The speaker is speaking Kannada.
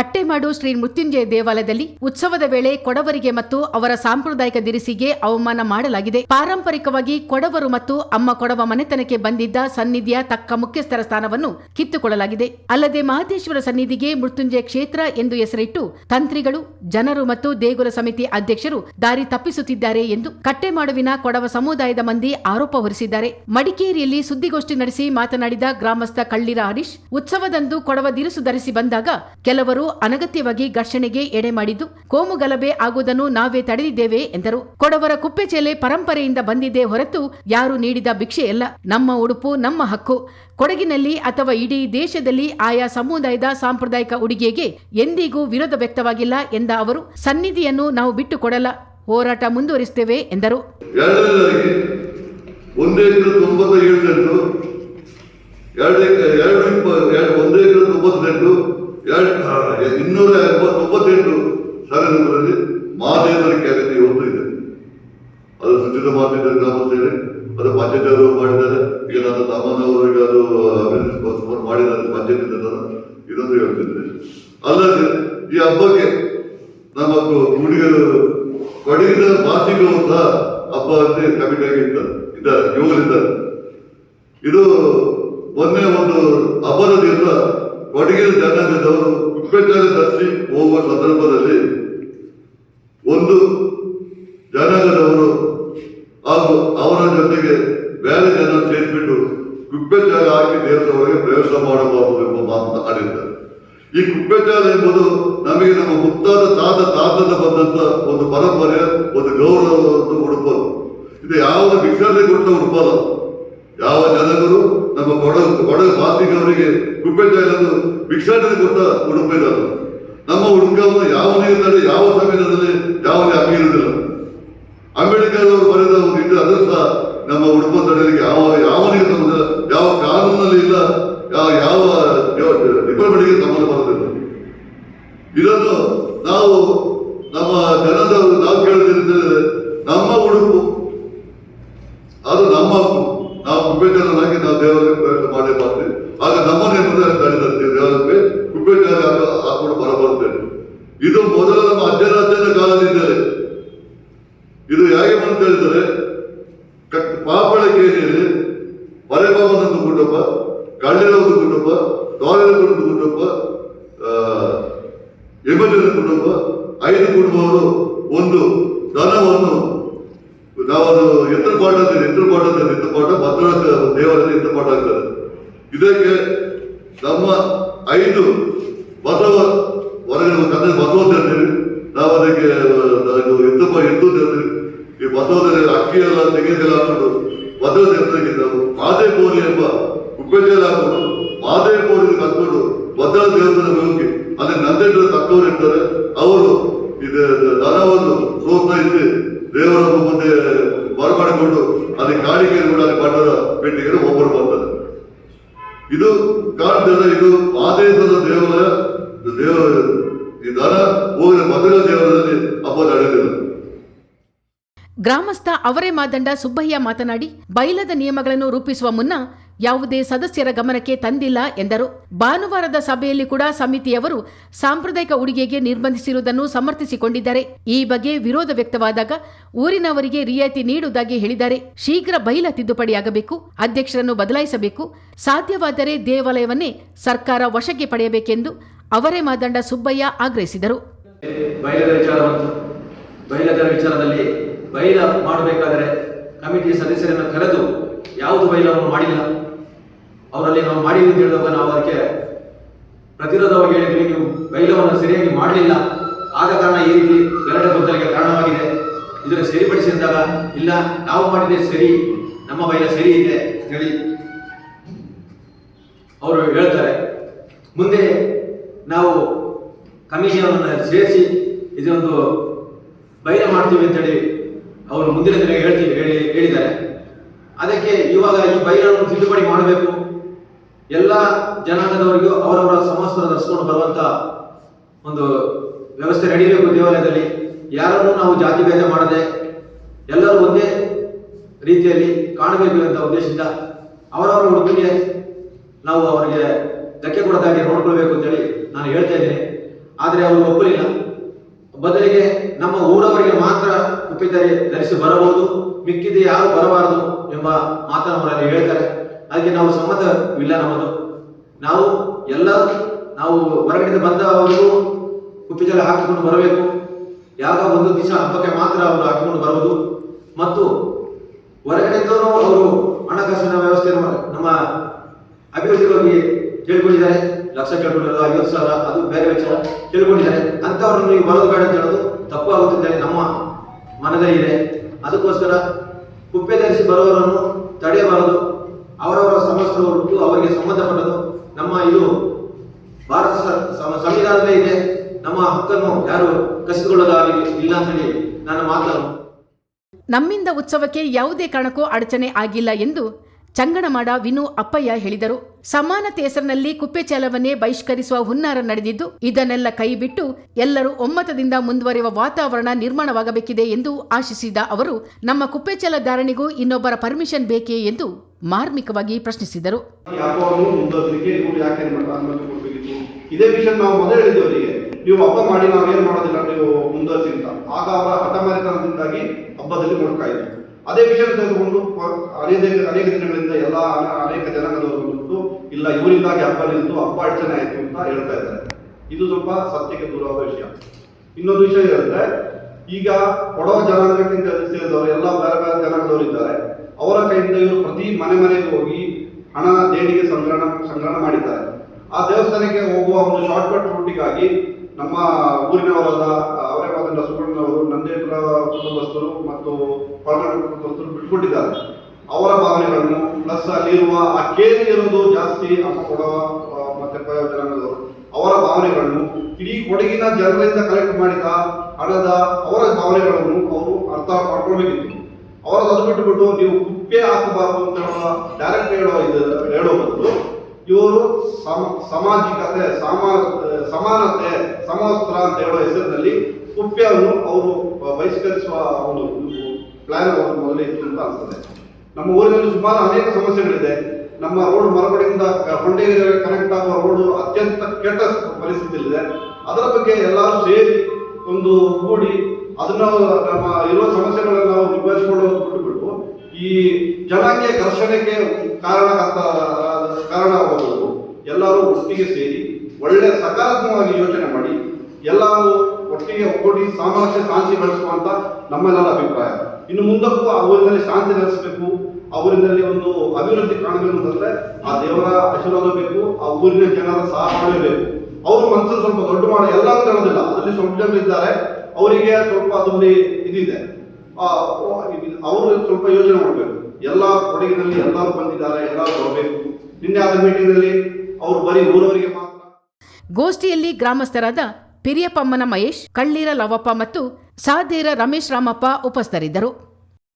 ಕಟ್ಟೆಮಾಡು ಶ್ರೀ ಮೃತ್ಯುಂಜಯ ದೇವಾಲಯದಲ್ಲಿ ಉತ್ಸವದ ವೇಳೆ ಕೊಡವರಿಗೆ ಮತ್ತು ಅವರ ಸಾಂಪ್ರದಾಯಿಕ ದಿರಿಸಿಗೆ ಅವಮಾನ ಮಾಡಲಾಗಿದೆ. ಪಾರಂಪರಿಕವಾಗಿ ಕೊಡವರು ಮತ್ತು ಅಮ್ಮ ಕೊಡವ ಮನೆತನಕ್ಕೆ ಬಂದಿದ್ದ ಸನ್ನಿಧಿಯ ತಕ್ಕ ಮುಖ್ಯಸ್ಥರ ಸ್ಥಾನವನ್ನು ಕಿತ್ತುಕೊಳ್ಳಲಾಗಿದೆ. ಅಲ್ಲದೆ ಮಹದೇಶ್ವರ ಸನ್ನಿಧಿಗೆ ಮೃತ್ಯುಂಜಯ ಕ್ಷೇತ್ರ ಎಂದು ಹೆಸರಿಟ್ಟು ತಂತ್ರಿಗಳು, ಜನರು ಮತ್ತು ದೇಗುಲ ಸಮಿತಿ ಅಧ್ಯಕ್ಷರು ದಾರಿ ತಪ್ಪಿಸುತ್ತಿದ್ದಾರೆ ಎಂದು ಕಟ್ಟೆಮಾಡುವಿನ ಕೊಡವ ಸಮುದಾಯದ ಮಂದಿ ಆರೋಪ ಹೊರಿಸಿದ್ದಾರೆ. ಮಡಿಕೇರಿಯಲ್ಲಿ ಸುದ್ದಿಗೋಷ್ಠಿ ನಡೆಸಿ ಮಾತನಾಡಿದ ಗ್ರಾಮಸ್ಥ ಕಳ್ಳಿರ ಹರೀಶ್, ಉತ್ಸವದಂದು ಕೊಡವ ದಿರಿಸು ಧರಿಸಿ ಬಂದಾಗ ಕೆಲವರು ಅನಗತ್ಯವಾಗಿ ಘರ್ಷಣೆಗೆ ಎಡೆ ಮಾಡಿದ್ದು, ಕೋಮು ಗಲಭೆ ಆಗುವುದನ್ನು ನಾವೇ ತಡೆದಿದ್ದೇವೆ ಎಂದರು. ಕೊಡವರ ಕುಪ್ಪೆಚೆಲೆ ಪರಂಪರೆಯಿಂದ ಬಂದಿದೆ ಹೊರತು ಯಾರು ನೀಡಿದ ಭಿಕ್ಷೆಯಲ್ಲ ನಮ್ಮ ಉಡುಪು, ನಮ್ಮ ಹಕ್ಕು. ಕೊಡಗಿನಲ್ಲಿ ಅಥವಾ ಇಡೀ ದೇಶದಲ್ಲಿ ಆಯಾ ಸಮುದಾಯದ ಸಾಂಪ್ರದಾಯಿಕ ಉಡುಗೆಗೆ ಎಂದಿಗೂ ವಿರೋಧ ವ್ಯಕ್ತವಾಗಿಲ್ಲ ಎಂದ ಅವರು, ಸನ್ನಿಧಿಯನ್ನು ನಾವು ಬಿಟ್ಟು ಕೊಡಲ್ಲ ಹೋರಾಟ ಮುಂದುವರಿಸುತ್ತೇವೆ ಎಂದರು. ಒಂದು ಇನ್ನೂರ ಎಂಬತ್ತೊಂಬತ್ತೆಂಟು ಸಾಲಿನಲ್ಲಿ ಮಹಾದೇವರ ಕ್ಯಾಬಿನೆಟ್ ಇವತ್ತು ಇದೆ. ಅದು ಸುಚಿತ ಮಾತಿದ್ದಾರೆ ಗ್ರಾಮಸ್ಥರು ಅದು ಪಂಚಾಯತ್ ಮಾಡಿದ್ದಾರೆ. ಈಗ ತಮ್ಮನವರಿಗೆ ಅದು ಸಪೋರ್ಟ್ ಮಾಡಿದ್ದಾರೆ ಪಂಚಾಯತ್ ಇದೊಂದು ಹೇಳ್ತಿದ್ದೆ ಅಲ್ಲದೆ ಈ ಹಬ್ಬಕ್ಕೆ ನಮ್ಮ ಹುಡುಗರು ಕೊಡಗಿನ ಮಾಸಿಕರು ಸಹ ಹಬ್ಬ ಅಂತ ಕಮಿಟಿಯಾಗಿ ಇರ್ತಾರೆ ಇದ್ದಾರೆ ಇದ್ದಾರೆ ಇದು ಮೊನ್ನೆ ಒಂದು ಹಬ್ಬದ ದಿವಸ ಕೊಡಗಿನ ಜನಾಂಗದವರು ಕುಪ್ಪೆಚಾಲೆ ದರ್ಶಿ ಹೋಗುವ ಸಂದರ್ಭದಲ್ಲಿ ಒಂದು ಜನಾಂಗದವರು ಹಾಗೂ ಅವರ ಜೊತೆಗೆ ಬೇರೆ ಜನ ಸೇರಿಬಿಟ್ಟು ಕುಪ್ಪೆಚಾಲ ಹಾಕಿ ದೇವರೊಳಗೆ ಪ್ರವೇಶ ಮಾಡಬಾರದು ಎಂಬ ಮಾತು ಆಡಿದ್ದಾರೆ. ಈ ಕುಪ್ಪೆಚಾಲ ಎಂಬುದು ನಮಗೆ ನಮ್ಮ ಮುಕ್ತಾದ ತಾತ ತಾತದ ಬಂದಂತ ಒಂದು ಪರಂಪರೆ, ಒಂದು ಗೌರವವನ್ನು ಉಡುಪದು ಇದು ಯಾವ ಭಿಕ್ಷಾದ್ರೆ ಕೊಟ್ಟ ಉಡುಪಲ್ಲ ಯಾವ ಜನಗಳು ನಮ್ಮ ಬಡ ಬಡ ಮಾತಿಗವರಿಗೆ ಕುಪ್ಪೆಚಾಲನ್ನು ಭಿಕ್ಷಾಟನೆ ಕೊಟ್ಟ ಉಡುಪಿರಲ್ಲ ನಮ್ಮ ಉಡುಪವನ್ನು ಯಾವ ನೀರಿನಲ್ಲಿ, ಯಾವ ಸಮಯದಲ್ಲಿ ಯಾವ ಹಕ್ಕಿ ಇರುವುದಿಲ್ಲ ಅಂಬೇಡ್ಕರ್ ಬರೆದ ಒಂದು ಇದು ಅದರ ಸಹ ನಮ್ಮ ಉಡುಪ ತಡೆಯಲಿಕ್ಕೆ ಯಾವ ನೀರು ಸಂಬಂಧ ಯಾವ ಕಾನೂನಲ್ಲಿ ಇಲ್ಲ, ಯಾವ ಯಾವ ಡಿಪಾರ್ಟ್ಮೆಂಟ್ಗೆ ಸಂಬಂಧ ಬರೋದಿಲ್ಲ ಇದನ್ನು ನಾವು ನಮ್ಮ ಜನದ ನಾವು ಕೇಳುತ್ತಿದ್ದೇವೆ ನಮ್ಮ ಉಡುಪು ಅದು ನಮ್ಮ ಹಕ್ಕು ನಾವು ಕುಪ್ಪೆಚಾರನಾಗಿ ನಾವು ದೇವರಿಗೆ ಪ್ರವೇಶ ಮಾಡೇ ಮಾಡ್ತೀವಿ ಆಗ ನಮ್ಮನ್ನೇ ಮುಂದೆ ತಡೆದಂತೆ ದೇವರಿಗೆ ಕುಪ್ಪೆಚಾರ ಹಾಕೊಂಡು ಬರಬರುತ್ತೇವೆ ಇದು ಮೊದಲ ನಮ್ಮ ಅಜ್ಜನ ಅಜ್ಜನ ಕಾಲದಿಂದಲೇ ಇದು ಹೇಗೆ ಅಂತ ಹೇಳಿದರೆ ಪಾಪಳಕೇರಿಯಲ್ಲಿ ಮರೆಬಾಮನೊಂದು ಕುಟುಂಬ ಕಳ್ಳಿನ ಒಂದು ಕುಟುಂಬ ತೋರಿನ ಒಂದು ಕುಟುಂಬ ಯಮಜನ ಕುಟುಂಬ ಐದು ಕುಟುಂಬವರು ಒಂದು ದನವನ್ನು ನಾವು ಎತ್ತರ ಪಾಠ ಅಂತ ಎತ್ತರ ಪಾಠ ಅಂತ ಎತ್ತರ ಪಾಠ ಭದ್ರ ದೇವರಲ್ಲಿ ಎತ್ತರ ಪಾಠ ಆಗ್ತದೆ ಇದಕ್ಕೆ ನಮ್ಮ ಐದು ಬಸವ ಹೊರಗಡೆ ಕನ್ನಡ ಬಸವ ಬಸವದಲ್ಲಿ ಅಕ್ಕಿ ಎಲ್ಲ ತೆಗೆದೆಲ್ಲ ಹಾಕೊಂಡು ಭದ್ರ ದೇವರಿಗೆ ನಾವು ಮಾದೇಪೋರಿ ಎಂಬ ಉಪ್ಪೆಜಲ ಹಾಕೊಂಡು ಮಾದೇಪೋರಿಗೆ ಕತ್ಕೊಂಡು ಭದ್ರ ದೇವರ ಹೋಗಿ ಅಲ್ಲಿ ನಂದೇಶ್ವರ ತಕ್ಕವರು ಇರ್ತಾರೆ. ಅವರು ಇದು, ದನವನ್ನು ಪ್ರೋತ್ಸಾಹಿಸಿ ದೇವರ ಮುಂದೆ ಬರಮಾಡಿಕೊಂಡು ಅಲ್ಲಿ ಕಾಣಿಕೆ ಕೂಡ ಅಲ್ಲಿ ಬಣ್ಣದ ಪೆಟ್ಟಿಗೆ ಒಬ್ಬರು ಬರ್ತಾರೆ. ಇದು ಕಾಣ್ತದೆ ಇದು ಮಾದೇಶ್ವರ ದೇವರ ದೇವರ ಈ ದನ ಹೋಗಿದ ಮಧುರ ದೇವರಲ್ಲಿ ಹಬ್ಬ ನಡೆದಿಲ್ಲ. ಗ್ರಾಮಸ್ಥ ಅವರೇ ಮಾದಂಡ ಸುಬ್ಬಯ್ಯ ಮಾತನಾಡಿ, ಬೈಲದ ನಿಯಮಗಳನ್ನು ರೂಪಿಸುವ ಮುನ್ನ ಯಾವುದೇ ಸದಸ್ಯರ ಗಮನಕ್ಕೆ ತಂದಿಲ್ಲ ಎಂದರು. ಭಾನುವಾರದ ಸಭೆಯಲ್ಲಿ ಕೂಡ ಸಮಿತಿಯವರು ಸಾಂಪ್ರದಾಯಿಕ ಉಡುಗೆಗೆ ನಿರ್ಬಂಧಿಸಿರುವುದನ್ನು ಸಮರ್ಥಿಸಿಕೊಂಡಿದ್ದಾರೆ. ಈ ಬಗ್ಗೆ ವಿರೋಧ ವ್ಯಕ್ತವಾದಾಗ ಊರಿನವರಿಗೆ ರಿಯಾಯಿತಿ ನೀಡುವುದಾಗಿ ಹೇಳಿದ್ದಾರೆ. ಶೀಘ್ರ ಬೈಲ ತಿದ್ದುಪಡಿಯಾಗಬೇಕು, ಅಧ್ಯಕ್ಷರನ್ನು ಬದಲಾಯಿಸಬೇಕು, ಸಾಧ್ಯವಾದರೆ ದೇವಾಲಯವನ್ನೇ ಸರ್ಕಾರ ವಶಕ್ಕೆ ಪಡೆಯಬೇಕೆಂದು ಅವರೇ ಮಾದಂಡ ಸುಬ್ಬಯ್ಯ ಆಗ್ರಹಿಸಿದರು. ಬಯಲ ಮಾಡಬೇಕಾದರೆ ಕಮಿಟಿ ಸದಸ್ಯರನ್ನು ಕರೆದು ಯಾವುದು ಬೈಲವನ್ನು ಮಾಡಿಲ್ಲ? ಅವರಲ್ಲಿ ನಾವು ಮಾಡಿದ್ವಿ ಅಂತ ಹೇಳಿದಾಗ ನಾವು ಅದಕ್ಕೆ ಪ್ರತಿರೋಧವಾಗಿ ಹೇಳಿದ್ವಿ, ನೀವು ಬೈಲವನ್ನು ಸರಿಯಾಗಿ ಮಾಡಲಿಲ್ಲ. ಆದ ಕಾರಣ ಈ ರೀತಿ ಗಲಾಟೆ ಗೊಂದಲಿಗೆ ಕಾರಣವಾಗಿದೆ. ಇದನ್ನು ಸರಿಪಡಿಸಿ ಅಂದಾಗ, ಇಲ್ಲ, ನಾವು ಮಾಡಿದೆ ಸರಿ, ನಮ್ಮ ಬೈಲ ಸರಿ ಇದೆ ಅಂತ ಹೇಳಿ ಅವರು ಹೇಳ್ತಾರೆ. ಮುಂದೆ ನಾವು ಕಮಿಷನನ್ನು ಸೇರಿಸಿ ಇದೊಂದು ಬೈಲ ಮಾಡ್ತೀವಿ ಅಂತೇಳಿ ಅವರು ಮುಂದಿನ ದಿನ ಹೇಳ್ತೀವಿ ಹೇಳಿ, ಹೇಳಿದ್ದಾರೆ. ಅದಕ್ಕೆ ಇವಾಗ ಈ ಬೈರನ್ನು ತಿದ್ದುಪಡಿ ಮಾಡಬೇಕು. ಎಲ್ಲ ಜನಾಂಗದವರಿಗೂ ಅವರವರ ಸಮಸ್ತ ಧರಿಸ್ಕೊಂಡು ಬರುವಂತ ಒಂದು ವ್ಯವಸ್ಥೆ ನಡೀಬೇಕು ದೇವಾಲಯದಲ್ಲಿ. ಯಾರನ್ನು ನಾವು ಜಾತಿ ಭೇದ ಮಾಡದೆ ಎಲ್ಲರೂ ಒಂದೇ ರೀತಿಯಲ್ಲಿ ಕಾಣಬೇಕು ಅಂತ ಉದ್ದೇಶದಿಂದ ಅವರವರ ಹುಡುಗಿಗೆ ನಾವು ಅವರಿಗೆ ಧಕ್ಕೆ ಕೊಡೋದಾಗಿ ನೋಡ್ಕೊಳ್ಬೇಕು ಅಂತೇಳಿ ನಾನು ಹೇಳ್ತಾ ಇದ್ದೀನಿ. ಆದರೆ ಅವರು ಒಪ್ಪಲಿಲ್ಲ. ಬದಲಿಗೆ ನಮ್ಮ ಊರವರಿಗೆ ಮಾತ್ರ ಕುಪ್ಪಿದರೆ ಧರಿಸಿ ಬರಬಹುದು, ಮಿಕ್ಕಿದೆ ಯಾರು ಬರಬಾರದು ಎಂಬ ಮಾತನ್ನು ಅವರಲ್ಲಿ ಹೇಳ್ತಾರೆ. ಅದಕ್ಕೆ ನಾವು ಸಮ್ಮತವಿಲ್ಲ ನಮ್ಮದು. ನಾವು ಎಲ್ಲ, ನಾವು ಹೊರಗಡೆ ಬಂದವರಿಗೂ ಕುಪ್ಪಿಜಲ ಹಾಕಿಕೊಂಡು ಬರಬೇಕು. ಯಾವ ಒಂದು ದಿವಸ ಹಬ್ಬಕ್ಕೆ ಮಾತ್ರ ಅವರು ಹಾಕಿಕೊಂಡು ಬರುವುದು. ಮತ್ತು ಹೊರಗಡೆಯಿಂದಲೂ ಅವರು ಹಣಕಾಸಿನ ವ್ಯವಸ್ಥೆಯನ್ನು ನಮ್ಮ ಅಭಿವೃದ್ಧಿಗಾಗಿ ಕೇಳ್ಕೊಂಡಿದ್ದಾರೆ. ಲಕ್ಷ ಕೇಳ್ಕೊಂಡಿರೋದು ಐವತ್ತು ಸಾವಿರ, ಅದು ಬೇರೆ ವಿಚಾರ. ಕೇಳ್ಕೊಂಡಿದ್ದಾರೆ. ಅಂತವ್ರನ್ನ ನೀವು ಬರೋದು ಬೇಡ ಅಂತ ಹೇಳೋದು ತಪ್ಪು ಆಗುತ್ತೆ ಹೇಳಿ ನಮ್ಮ ಮನದಲ್ಲಿ ಇದೆ. ಅದಕ್ಕೋಸ್ಕರ ಕುಪ್ಪೆ ಧರಿಸಿ ಬರುವವರನ್ನು ತಡೆಯಬಾರದು. ಅವರವರ ಸಮಸ್ಯೆ ಹೊರಟು ಅವರಿಗೆ ಸಂಬಂಧಪಟ್ಟದು ನಮ್ಮ ಇದು ಭಾರತ ಸಂವಿಧಾನದಲ್ಲೇ ಇದೆ. ನಮ್ಮ ಹಕ್ಕನ್ನು ಯಾರು ಕಸಿದುಕೊಳ್ಳೋದಾಗಿ ಇಲ್ಲ ಅಂತೇಳಿ ನಾನು ಮಾತನ್ನು. ನಮ್ಮಿಂದ ಉತ್ಸವಕ್ಕೆ ಯಾವುದೇ ಕಾರಣಕ್ಕೂ ಅಡಚಣೆ ಆಗಿಲ್ಲ ಎಂದು ಚಂಗಣಮಾಡ ವಿನು ಅಪ್ಪಯ್ಯ ಹೇಳಿದರು. ಸಮಾನತೆ ಹೆಸರಿನಲ್ಲಿ ಕುಪ್ಪೆಚಾಲವನ್ನೇ ಬಹಿಷ್ಕರಿಸುವ ಹುನ್ನಾರ ನಡೆದಿದ್ದು, ಇದನ್ನೆಲ್ಲ ಕೈಬಿಟ್ಟು ಎಲ್ಲರೂ ಒಮ್ಮತದಿಂದ ಮುಂದುವರಿಯುವ ವಾತಾವರಣ ನಿರ್ಮಾಣವಾಗಬೇಕಿದೆ ಎಂದು ಆಶಿಸಿದ ಅವರು, ನಮ್ಮ ಕುಪ್ಪೆಚಾಲ ಧಾರಣೆಗೂ ಇನ್ನೊಬ್ಬರ ಪರ್ಮಿಷನ್ ಬೇಕೇ ಎಂದು ಮಾರ್ಮಿಕವಾಗಿ ಪ್ರಶ್ನಿಸಿದರು. ಇದೇ ವಿಷಯ ನಾವು ಮೊದಲು ಹೇಳಿದ್ವಿ ಅವರಿಗೆ. ನೀವು ಹಬ್ಬ ಮಾಡಿ ನಾವು ಮಾಡೋದಿಲ್ಲ, ನೀವು ಮುಂದುವರಿಸಿ ಅಂತ. ಆಗ ಅವರ ಹಠಮಾರಿತನದಿಂದಾಗಿ ಹಬ್ಬದಲ್ಲಿ ಮೊಳಕಾಯಿತು ಅದೇ ವಿಷಯ ತೆಗೆದುಕೊಂಡು, ಅನೇಕ ಅನೇಕ ದಿನಗಳಿಂದ ಎಲ್ಲ ಅನೇಕ ಜನಾಂಗದವರು ಇಲ್ಲ, ಇವರಿಂದಾಗಿ ಹಬ್ಬ ನಿಂತು ಹಬ್ಬ ಅಡಚಣೆ ಆಯಿತು ಅಂತ ಹೇಳ್ತಾ ಇದ್ದಾರೆ. ಇದು ಸ್ವಲ್ಪ ಸತ್ಯಕ್ಕೆ ದೂರವಾದ ವಿಷಯ. ಇನ್ನೊಂದು ವಿಷಯ ಹೇಳಿದ್ರೆ, ಈಗ ಕೊಡವ ಜನಾಂಗಕ್ಕಿಂತ ಸೇರಿದವರು, ಎಲ್ಲ ಬೇರೆ ಬೇರೆ ಜನಾಂಗದವರು ಇದ್ದಾರೆ. ಅವರ ಕೈಯಿಂದ ಇವರು ಪ್ರತಿ ಮನೆ ಮನೆಗೆ ಹೋಗಿ ಹಣ ದೇಣಿಗೆ ಸಂಗ್ರಹಣ ಸಂಗ್ರಹಣ ಮಾಡಿದ್ದಾರೆ. ಆ ದೇವಸ್ಥಾನಕ್ಕೆ ಹೋಗುವ ಒಂದು ಶಾರ್ಟ್ಕಟ್ ರೂಟಿಗಾಗಿ ನಮ್ಮ ಊರಿನವರಾದ ಅವರೇವಾದ ಸುಬ್ರಹ್ಮಣ್ಯವರು ನಂದೇಶ್ವರ ಕುಟುಂಬಸ್ಥರು ಮತ್ತು ಪಳನಾಡು ಕುಟುಂಬಸ್ಥರು ಬಿಟ್ಕೊಟ್ಟಿದ್ದಾರೆ ಅವರ ಭಾವನೆಗಳನ್ನು ಪ್ಲಸ್ ಅಲ್ಲಿರುವ ಆ ಕೇರಿ ಇರೋದು ಜಾಸ್ತಿ ಅಮ್ಮ ಕೊಡವ ಮತ್ತೆ ಪಯ ಜನಾಂಗದವರು ಅವರ ಭಾವನೆಗಳನ್ನು ಇಡೀ ಕೊಡಗಿನ ಜನರಿಂದ ಕಲೆಕ್ಟ್ ಮಾಡಿದ ಹಣದ ಅವರ ಭಾವನೆಗಳನ್ನು ಅವರು ಅರ್ಥ ಮಾಡ್ಕೊಳ್ಬೇಕಿತ್ತು. ಅವರ ಅದು ಬಿಟ್ಟುಬಿಟ್ಟು ನೀವು ಕುಪ್ಪೆ ಹಾಕಬಾರದು ಅಂತ ಹೇಳುವ ಡೈರೆಕ್ಟ್ ಹೇಳೋ ಇದು, ಹೇಳೋ ಬದಲು ಇವರು ಸಮ, ಸಾಮಾಜಿಕತೆ, ಸಮಾನ, ಸಮಾನತೆ, ಸಮವಸ್ತ್ರ ಅಂತ ಹೇಳೋ ಹೆಸರಿನಲ್ಲಿ ಕುಪ್ಪೆಯನ್ನು ಅವರು ಬಹಿಷ್ಕರಿಸುವ ಒಂದು ಪ್ಲಾನ್ ಅವರು ಮೊದಲೇ ಇತ್ತು ಅಂತ ಅನ್ಸ್ತದೆ ನಮ್ಮ ಊರಿನಲ್ಲಿ ಸುಮಾರು ಅನೇಕ ಸಮಸ್ಯೆಗಳಿದೆ. ನಮ್ಮ ರೋಡ್ ಮರಗಡೆಯಿಂದ ಹೊಂಡೆಗೆ ಕನೆಕ್ಟ್ ಆಗುವ ರೋಡ್ ಅತ್ಯಂತ ಕೆಟ್ಟ ಪರಿಸ್ಥಿತಿಯಲ್ಲಿದೆ. ಅದರ ಬಗ್ಗೆ ಎಲ್ಲರೂ ಸೇರಿ ಒಂದು ಕೂಡಿ ಅದನ್ನ ನಮ್ಮ ಇರೋ ಸಮಸ್ಯೆಗಳನ್ನು ನಾವು ನಿಭಾಯಿಸಿಕೊಳ್ಳೋದು ಬಿಟ್ಟುಬಿಟ್ಟು ಈ ಜನಾಂಗೀಯ ಘರ್ಷಣೆಗೆ ಕಾರಣ ಕಾರಣ ಆಗಬಹುದು ಎಲ್ಲರೂ ಒಟ್ಟಿಗೆ ಸೇರಿ ಒಳ್ಳೆ ಸಕಾರಾತ್ಮಕವಾಗಿ ಯೋಚನೆ ಮಾಡಿ ಎಲ್ಲರೂ ಒಟ್ಟಿಗೆ ಒಗ್ಗೂಡಿ ಸಾಮರಸ್ಯ ಶಾಂತಿ ಬೆಳೆಸುವಂತ ನಮ್ಮೆಲ್ಲರ ಅಭಿಪ್ರಾಯ. ಇನ್ನು ಮುಂದಕ್ಕೂ ಆ ಊರಿನಲ್ಲಿ ಶಾಂತಿ ನೆಲೆಸಬೇಕು. ಆ ಊರಿನಲ್ಲಿ ಒಂದು ಅಭಿವೃದ್ಧಿ ಕಾಣಬೇಕು ಅಂತಂದ್ರೆ ಆ ದೇವರ ಆಶೀರ್ವಾದ ಬೇಕು, ಆ ಊರಿನ ಜನರ ಸಹಬಾಳ್ವೆ ಬೇಕು. ಅವರು ಮನಸ್ಸನ್ನು ಸ್ವಲ್ಪ ದೊಡ್ಡ ಮಾಡಿ, ಎಲ್ಲ ಅಂತ ಹೇಳೋದಿಲ್ಲ. ಅದರಲ್ಲಿ ಸ್ವಲ್ಪ ಜನರು ಇದ್ದಾರೆ. ಅವರಿಗೆ ಸ್ವಲ್ಪ ಅದರಲ್ಲಿ ಇದಿದೆ. ಅವರು ಸ್ವಲ್ಪ ಯೋಚನೆ ಮಾಡಬೇಕು. ಎಲ್ಲ ಕೊಡಗಿನಲ್ಲಿ ಎಲ್ಲರೂ ಬಂದಿದ್ದಾರೆ, ಎಲ್ಲರೂ ಬರಬೇಕು. ನಿನ್ನೆ ಆದ ಮೀಟಿಂಗ್ನಲ್ಲಿ ಅವರು ಬರೀ ಊರವರಿಗೆ ಮಾತ್ರ ಗೋಷ್ಠಿಯಲ್ಲಿ ಗ್ರಾಮಸ್ಥರಾದ ಪಿರಿಯಪ್ಪಮ್ಮನ ಮಹೇಶ್ ಕಳ್ಳೀರ ಲವಪ್ಪ ಮತ್ತು ಸಾದೇರ ರಮೇಶ್ ರಾಮಪ್ಪ ಉಪಸ್ಥಿತರಿದ್ದರು.